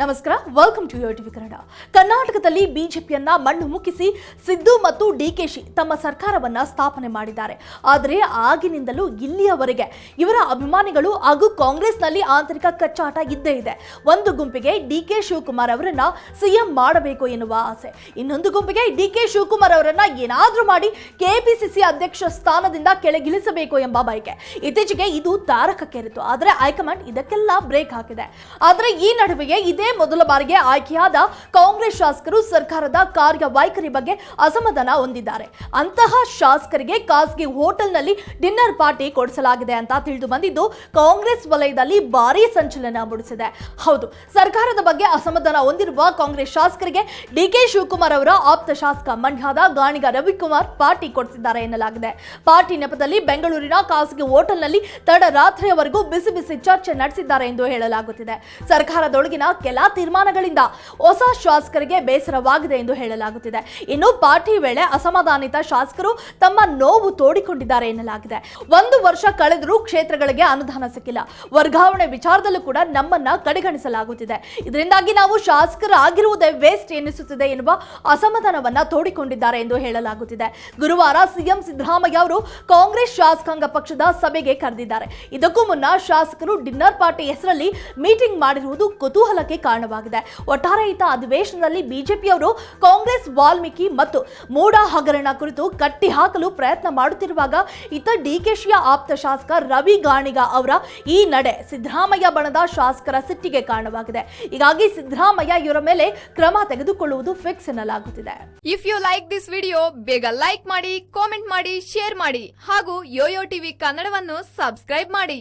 ನಮಸ್ಕಾರ welcome to TV Kannada. ಕರ್ನಾಟಕದಲ್ಲಿ ಬಿಜೆಪಿಯನ್ನ ಮಣ್ಣು ಮುಕ್ಕಿಸಿ ಸಿದ್ದು ಮತ್ತು ಡಿಕೆಶಿ ತಮ್ಮ ಸರ್ಕಾರವನ್ನ ಸ್ಥಾಪನೆ ಮಾಡಿದ್ದಾರೆ. ಆದರೆ ಆಗಿನಿಂದಲೂ ಇಲ್ಲಿಯವರೆಗೆ ಇವರ ಅಭಿಮಾನಿಗಳು ಹಾಗೂ ಕಾಂಗ್ರೆಸ್ನಲ್ಲಿ ಆಂತರಿಕ ಕಚ್ಚಾಟ ಇದ್ದೇ ಇದೆ. ಒಂದು ಗುಂಪಿಗೆ ಡಿ ಕೆ ಶಿವಕುಮಾರ್ ಅವರನ್ನ ಸಿಎಂ ಮಾಡಬೇಕು ಎನ್ನುವ ಆಸೆ. ಇನ್ನೊಂದು ಗುಂಪಿಗೆ ಡಿ ಕೆ ಶಿವಕುಮಾರ್ ಅವರನ್ನ ಏನಾದರೂ ಮಾಡಿ ಕೆಪಿಸಿಸಿ ಅಧ್ಯಕ್ಷ ಸ್ಥಾನದಿಂದ ಕೆಳಗಿಳಿಸಬೇಕು ಎಂಬ ಬಯಕೆ. ಇತ್ತೀಚೆಗೆ ಇದು ತಾರಕಕ್ಕೇರಿತು ಆದರೆ ಹೈಕಮಾಂಡ್ ಇದಕ್ಕೆಲ್ಲ ಬ್ರೇಕ್ ಹಾಕಿದೆ. ಆದರೆ ಈ ನಡುವೆಯೇ ಇದೇ ಮೊದಲ ಬಾರಿಗೆ ಆಯ್ಕೆಯಾದ ಕಾಂಗ್ರೆಸ್ ಶಾಸಕರು ಸರ್ಕಾರದ ಕಾರ್ಯವೈಖರಿ ಬಗ್ಗೆ ಅಸಮಾಧಾನ ಹೊಂದಿದ್ದಾರೆ. ಅಂತಹ ಶಾಸಕರಿಗೆ ಖಾಸಗಿ ಹೋಟೆಲ್ನಲ್ಲಿ ಡಿನ್ನರ್ ಪಾರ್ಟಿ ಕೊಡಿಸಲಾಗಿದೆ ಅಂತ ತಿಳಿದು ಬಂದಿದ್ದು ಕಾಂಗ್ರೆಸ್ ವಲಯದಲ್ಲಿ ಭಾರೀ ಸಂಚಲನ ಮೂಡಿಸಿದೆ. ಹೌದು, ಸರ್ಕಾರದ ಬಗ್ಗೆ ಅಸಮಾಧಾನ ಹೊಂದಿರುವ ಕಾಂಗ್ರೆಸ್ ಶಾಸಕರಿಗೆ ಡಿಕೆ ಶಿವಕುಮಾರ್ ಅವರ ಆಪ್ತ ಶಾಸಕ ಮಂಡ್ಯದ ಗಾಣಿಗ ರವಿಕುಮಾರ್ ಪಾರ್ಟಿ ಕೊಡಿಸಿದ್ದಾರೆ ಎನ್ನಲಾಗಿದೆ. ಪಾರ್ಟಿ ನೆಪದಲ್ಲಿ ಬೆಂಗಳೂರಿನ ಖಾಸಗಿ ಹೋಟೆಲ್ನಲ್ಲಿ ತಡರಾತ್ರಿಯವರೆಗೂ ಬಿಸಿ ಬಿಸಿ ಚರ್ಚೆ ನಡೆಸಿದ್ದಾರೆ ಎಂದು ಹೇಳಲಾಗುತ್ತಿದೆ. ಸರ್ಕಾರದೊಳಗಿನ ಕೆಲ ತೀರ್ಮಾನಗಳಿಂದ ಹೊಸ ಶಾಸಕರಿಗೆ ಬೇಸರವಾಗಿದೆ ಎಂದು ಹೇಳಲಾಗುತ್ತಿದೆ. ಇನ್ನು ಪಾರ್ಟಿ ವೇಳೆ ಅಸಮಾಧಾನಿತ ಶಾಸಕರು ತಮ್ಮ ನೋವು ತೋಡಿಕೊಂಡಿದ್ದಾರೆ ಎನ್ನಲಾಗಿದೆ. ಒಂದು ವರ್ಷ ಕಳೆದರೂ ಕ್ಷೇತ್ರಗಳಿಗೆ ಅನುದಾನ ಸಿಕ್ಕಿಲ್ಲ. ವರ್ಗಾವಣೆ ವಿಚಾರದಲ್ಲೂ ಕೂಡ ನಮ್ಮನ್ನ ಕಡೆಗಣಿಸಲಾಗುತ್ತಿದೆ. ಇದರಿಂದಾಗಿ ನಾವು ಶಾಸಕರಾಗಿರುವುದೇ ವೇಸ್ಟ್ ಎನಿಸುತ್ತಿದೆ ಎನ್ನುವ ಅಸಮಾಧಾನವನ್ನ ತೋಡಿಕೊಂಡಿದ್ದಾರೆ ಎಂದು ಹೇಳಲಾಗುತ್ತಿದೆ. ಗುರುವಾರ ಸಿಎಂ ಸಿದ್ದರಾಮಯ್ಯ ಅವರು ಕಾಂಗ್ರೆಸ್ ಶಾಸಕಾಂಗ ಪಕ್ಷದ ಸಭೆಗೆ ಕರೆದಿದ್ದಾರೆ. ಇದಕ್ಕೂ ಮುನ್ನ ಶಾಸಕರು ಡಿನ್ನರ್ ಪಾರ್ಟಿ ಹೆಸರಲ್ಲಿ ಮೀಟಿಂಗ್ ಮಾಡಿರುವುದು ಕುತೂಹಲಕ್ಕೆ ಕಾರಣವಾಗಿದೆ. ಒಟ್ಟಾರೆ ಈತ ಅಧಿವೇಶನದಲ್ಲಿ ಬಿಜೆಪಿಯವರು ಕಾಂಗ್ರೆಸ್, ವಾಲ್ಮೀಕಿ ಮತ್ತು ಮೂಡ ಹಗರಣ ಕುರಿತು ಕಟ್ಟಿ ಹಾಕಲು ಪ್ರಯತ್ನ ಮಾಡುತ್ತಿರುವಾಗ ಈತ ಡಿಕೆಶಿಯ ಆಪ್ತ ಶಾಸಕ ರವಿ ಗಾಣಿಗ ಅವರ ಈ ನಡೆ ಸಿದ್ದರಾಮಯ್ಯ ಬಣದ ಶಾಸಕರ ಸಿಟ್ಟಿಗೆ ಕಾರಣವಾಗಿದೆ. ಹೀಗಾಗಿ ಸಿದ್ದರಾಮಯ್ಯ ಇವರ ಮೇಲೆ ಕ್ರಮ ತೆಗೆದುಕೊಳ್ಳುವುದು ಫಿಕ್ಸ್ ಎನ್ನಲಾಗುತ್ತಿದೆ. If you like this video ಬೇಗ ಲೈಕ್ ಮಾಡಿ ಕಾಮೆಂಟ್ ಮಾಡಿ ಶೇರ್ ಮಾಡಿ ಹಾಗೂ ಯೋಯೋ ಟಿವಿ ಕನ್ನಡವನ್ನು ಸಬ್ಸ್ಕ್ರೈಬ್ ಮಾಡಿ.